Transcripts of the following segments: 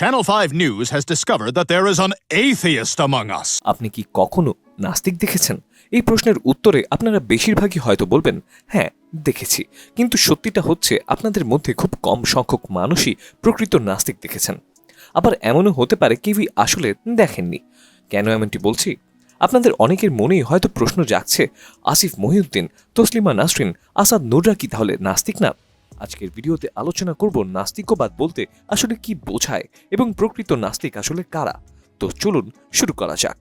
Channel 5 News has discovered that there is an atheist among us. আপনি কি কখনো নাস্তিক দেখেছেন? এই প্রশ্নের উত্তরে আপনারা বেশিরভাগই হয়তো বলবেন হ্যাঁ দেখেছি। কিন্তু সত্যিটা হচ্ছে, আপনাদের মধ্যে খুব কম সংখ্যক মানুষই প্রকৃত নাস্তিক দেখেছেন। আবার এমনও হতে পারে কেউই আসলে দেখেননি। কেন এমনটি বলছি? আপনাদের অনেকের মনেই হয়তো প্রশ্ন জাগছে, আসিফ মহিউদ্দিন, তসলিমা নাসরিন, আসাদ নুররা কি তাহলে নাস্তিক না? আজকের ভিডিওতে আলোচনা করব নাস্তিকবাদ বলতে আসলে কি বোঝায় এবং প্রকৃত নাস্তিক আসলে কারা। তো চলুন শুরু করা যাক।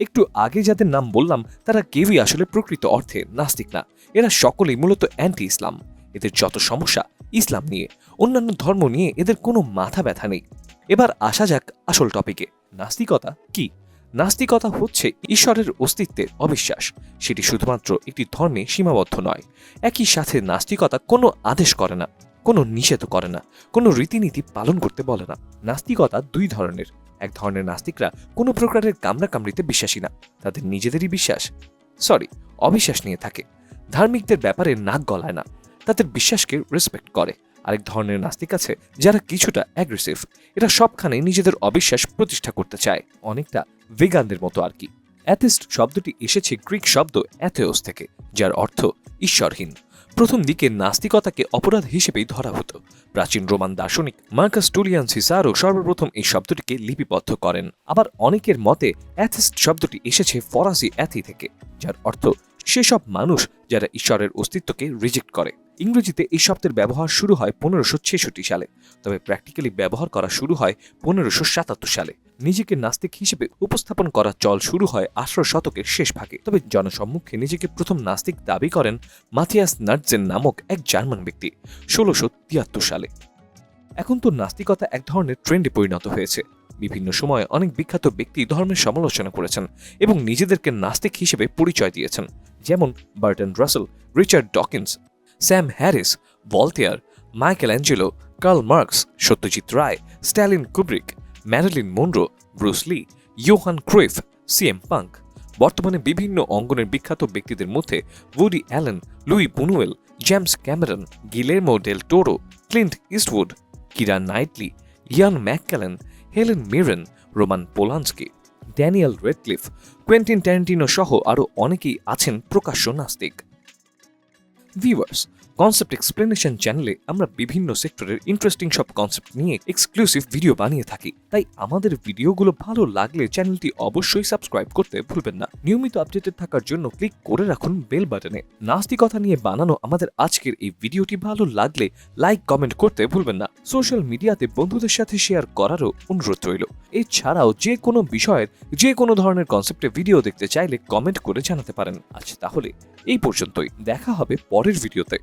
একটু আগে যাদের নাম বললাম, তারা কেউই আসলে প্রকৃত অর্থে নাস্তিক না। এরা সকলেই মূলত অ্যান্টি ইসলাম এদের যত সমস্যা, ইসলাম নিয়ে। অন্যান্য ধর্ম নিয়ে এদের কোনো মাথা ব্যথা নেই। এবার আসা যাক আসল টপিকে নাস্তিকতা কি? নাস্তিকতা হচ্ছে ঈশ্বরের অস্তিত্বে অবিশ্বাস। সেটি শুধুমাত্র একটি ধর্মে সীমাবদ্ধ নয়। একই সাথে নাস্তিকতা কোনো আদেশ করে না, কোনো নিষেধ করে না, কোনো রীতিনীতি পালন করতে বলে না। নাস্তিকতা দুই ধরনের। এক ধরনের নাস্তিকরা কোনো প্রকারের কামড়া কামড়িতে বিশ্বাসী না, তাদের নিজেদেরই বিশ্বাস সরি অবিশ্বাস নিয়ে থাকে। ধার্মিকদের ব্যাপারে নাক গলায় না, তাদের বিশ্বাসকে রেসপেক্ট করে। আরেক ধরনের নাস্তিক আছে যারা কিছুটা অ্যাগ্রেসিভ এরা সবখানে নিজেদের অবিশ্বাস প্রতিষ্ঠা করতে চায়। অনেকটা ভেগানদের মতো আর কি। অ্যাথিস্ট শব্দটি এসেছে গ্রিক শব্দ অ্যাথেওস থেকে, যার অর্থ ঈশ্বরহীন। প্রথম দিকে নাস্তিকতাকে অপরাধ হিসেবেই ধরা হতো। প্রাচীন রোমান দার্শনিক মার্কাস টুলিয়ান সিসারও সর্বপ্রথম এই শব্দটিকে লিপিবদ্ধ করেন। আবার অনেকের মতে অ্যাথিস্ট শব্দটি এসেছে ফরাসি অ্যাথি থেকে, যার অর্থ সেসব মানুষ যারা ঈশ্বরের অস্তিত্বকে রিজেক্ট করে। ইংরেজিতে এই শব্দের ব্যবহার শুরু হয় পনেরোশো ছেষট্টি সালে, তবে প্র্যাকটিক্যালি ব্যবহার করা শুরু হয় পনেরোশো সাতাত্তর সালে। নিজেকে নাস্তিক হিসেবে উপস্থাপন করা চল শুরু হয় আঠারো শতকের শেষ ভাগে। তবে জনসম্মুখে নিজেকে প্রথম নাস্তিক দাবি করেন মাথিয়াস নার্জেন নামক এক জার্মান ব্যক্তি, ষোলোশো তিয়াত্তর সালে। এখন তো নাস্তিকতা এক ধরনের ট্রেন্ডে পরিণত হয়েছে। বিভিন্ন সময়ে অনেক বিখ্যাত ব্যক্তি ধর্মের সমালোচনা করেছেন এবং নিজেদেরকে নাস্তিক হিসেবে পরিচয় দিয়েছেন। যেমন Bertrand Russell, Richard Dawkins, Sam Harris Voltaire Michelangelo Carl Marx, Satyajit Ray, Stanley Kubrick Marilyn Monroe, Bruce Lee, Johan Cruyff CM Punk. বর্তমানে বিভিন্ন অঙ্গনের বিখ্যাত ব্যক্তিদের মধ্যে Woody Allen, Luis Bunuel, James Cameron, Guillermo del Toro, Clint Eastwood, Keira Knightley, Ian McKellen Helen Mirren, Roman Polanski. Daniel Radcliffe Quentin Tarantino সহ আরও অনেকেই আছেন প্রকাশ্য নাস্তিক। ভিউয়ার্স কনসেপ্ট এক্সপ্লেনেশন চ্যানেলে আমরা বিভিন্ন সেক্টরের ইন্টারেস্টিং সব কনসেপ্ট নিয়ে এক্সক্লুসিভ ভিডিও বানিয়ে থাকি। তাই আমাদের ভিডিওগুলো ভালো লাগলে চ্যানেলটি অবশ্যই সাবস্ক্রাইব করতে ভুলবেন না। নিয়মিত আপডেটেড থাকার জন্য ক্লিক করে রাখুন বেল বাটনে নাস্তিকতা নিয়ে বানানো আমাদের আজকের এই ভিডিওটি ভালো লাগলে লাইক কমেন্ট করতে ভুলবেন না। সোশ্যাল মিডিয়াতে বন্ধুদের সাথে শেয়ার করারও অনুরোধ রইল। এছাড়াও যে কোনো বিষয়ের, যে কোনো ধরনের কনসেপ্টে ভিডিও দেখতে চাইলে কমেন্ট করে জানাতে পারেন। আজ তাহলে এই পর্যন্তই। দেখা হবে পরের ভিডিওতে